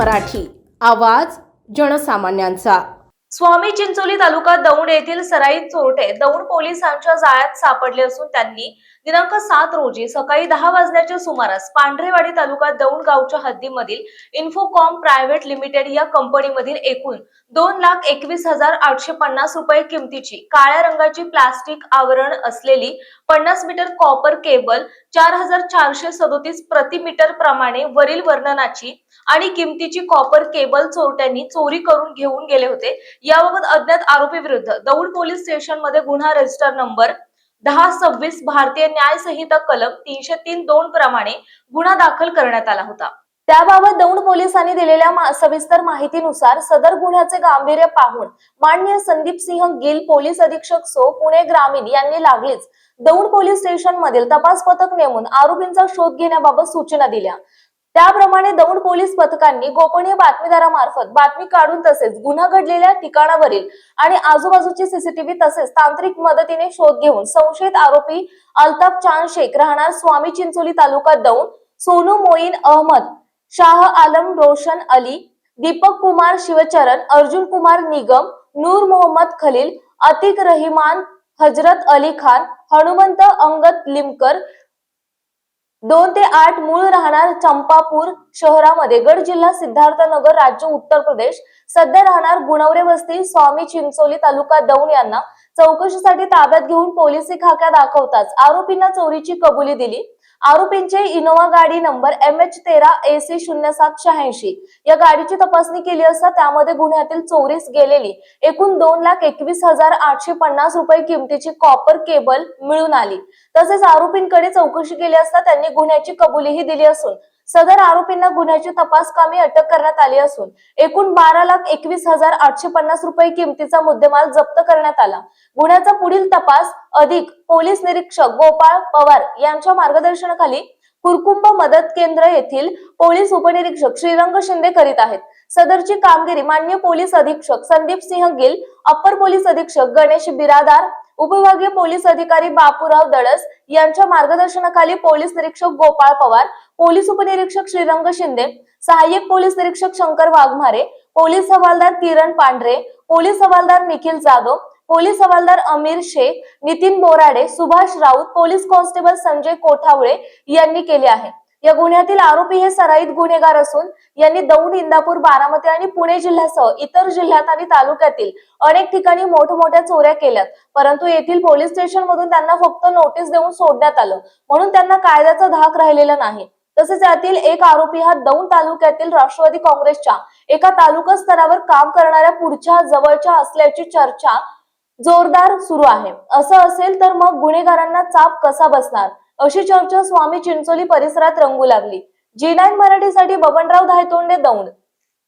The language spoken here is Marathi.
मराठी. आवाज जनसामान्यांचा. स्वामी चिंचोली तालुका दौंड येथील सराई चोरटे दौंड पोलिसांच्या जाळ्यात सापडले असून त्यांनी दिनांक सात रोजी सकाळी दहा वाजण्याच्या सुमारास पांढरेवाडी तालुका दौंड गावच्या हद्दीमधील इन्फोकॉम प्रायव्हेट लिमिटेड या कंपनीमधील एकूण दोन लाख एकवीस हजार आठशे पन्नास रुपये किमतीची काळ्या रंगाची प्लास्टिक आवरण असलेली पन्नास मीटर कॉपर केबल चार हजार चारशे सदोतीस प्रति मीटर प्रमाणे वरील वर्णनाची आणि किमतीची कॉपर केबल चोरट्यांनी चोरी करून घेऊन गेले होते. याबाबत अज्ञात आरोपी विरुद्ध दौंड पोलीस स्टेशनमध्ये गुन्हा रजिस्टर नंबर दहा सव्वीस भारतीय न्याय संहिता कलम तीनशे तीन दोन प्रमाणे गुन्हा दाखल करण्यात आला होता. त्याबाबत दौंड पोलिसांनी दिलेल्या सविस्तर माहितीनुसार सदर गुन्ह्याचे गांभीर्य पाहून मान्य संदीप सिंह गिल पोलीस अधीक्षक सो पुणे ग्रामीण यांनी लागलीच. दौंड पोलीस स्टेशन मधील तपास पथक नेमून आरोपींचा शोध घेण्याबाबत सूचना दिल्या. त्याप्रमाणे दौंड पोलीस पथकांनी गोपनीय बातमीदारामार्फत बातमी काढून तसेच गुन्हा घडलेल्या ठिकाणावरील आणि आजूबाजूची सीसीटीव्ही तसेच तांत्रिक मदतीने शोध घेऊन संशयित आरोपी अल्ताफ चांद शेख राहणार स्वामी चिंचोली तालुका दौंड सोनू मोईन अहमद शाह आलम रोशन अली दीपक कुमार शिवचरण अर्जुन कुमार निगम नूर मोहम्मद खलील अतिक रहिमान हजरत अली खान हनुमंत अंगद लिमकर दोन ते आठ मूळ राहणार चंपापूर शहरामध्ये. गड जिल्हा सिद्धार्थनगर राज्य उत्तर प्रदेश. सध्या राहणार गुणवरे वस्ती स्वामी चिंचोली तालुका दौंड यांना चौकशीसाठी ताब्यात घेऊन पोलिसी खाक्या दाखवताच आरोपींना चोरीची कबुली दिली. आरोपींचे इनोवा गाडी नंबर एम एच तेरा ए सी शून्य सात शहाऐंशी. या गाडीची तपासणी केली असता त्यामध्ये गुन्ह्यातील चोरीस गेलेली एकूण दोन लाख एकवीस हजार आठशे पन्नास रुपये किमतीची कॉपर केबल मिळून आली. तसेच आरोपींकडे चौकशी केली असता त्यांनी गुन्ह्याची कबुलीही दिली असून सदर आरोपींना गुन्ह्याची तपास कामी अटक करण्यात आली असून एकूण बारा लाख एकवीस हजार आठशे पन्नास रुपये किमतीचा मुद्देमाल जप्त करण्यात आला. गुन्ह्याचा पुढील तपास अधिक पोलीस निरीक्षक गोपाळ पवार यांच्या मार्गदर्शनाखाली कुरकुंभ मदत केंद्र येथील पोलीस उपनिरीक्षक श्रीरंग शिंदे करीत आहेत. सदरची कामगिरी मान्य पोलीस अधीक्षक संदीप सिंह गिल अप्पर पोलीस अधीक्षक गणेश बिरादार उपविभागीय पोलीस अधिकारी बापूराव दळस यांच्या मार्गदर्शनाखाली पोलीस निरीक्षक गोपाळ पवार पोलीस उपनिरीक्षक श्रीरंग शिंदे सहाय्यक पोलीस निरीक्षक शंकर वाघमारे पोलीस हवालदार किरण पांढरे पोलीस हवालदार निखिल जाधव पोलीस हवालदार अमीर शेख नितीन बोराडे सुभाष राऊत पोलीस कॉन्स्टेबल संजय कोठावळे यांनी केले आहे. या गुन्ह्यातील आरोपी हे सराईत गुन्हेगार असून यांनी दौंड इंदापूर बारामती आणि पुणे जिल्ह्यासह इतर जिल्ह्यात आणि तालुक्यातील अनेक ठिकाणी मोठमोठ्या चोऱ्या केल्यात. परंतु येथील पोलीस स्टेशन मधून त्यांना फक्त नोटीस देऊन सोडण्यात आलं. म्हणून त्यांना कायद्याचा धाक राहिलेला नाही. तसेच यातील एक आरोपी हा दौंड तालुक्यातील राष्ट्रवादी काँग्रेसच्या एका तालुका स्तरावर काम करणाऱ्या पुढच्या जवळच्या असल्याची चर्चा जोरदार सुरू आहे. असं असेल तर मग गुन्हेगारांना चाप कसा बसणार? अशी चर्चा स्वामी चिंचोली परिसरात रंगू लागली. जी नाईन मराठीसाठी बबनराव धायतोंडे दौंड.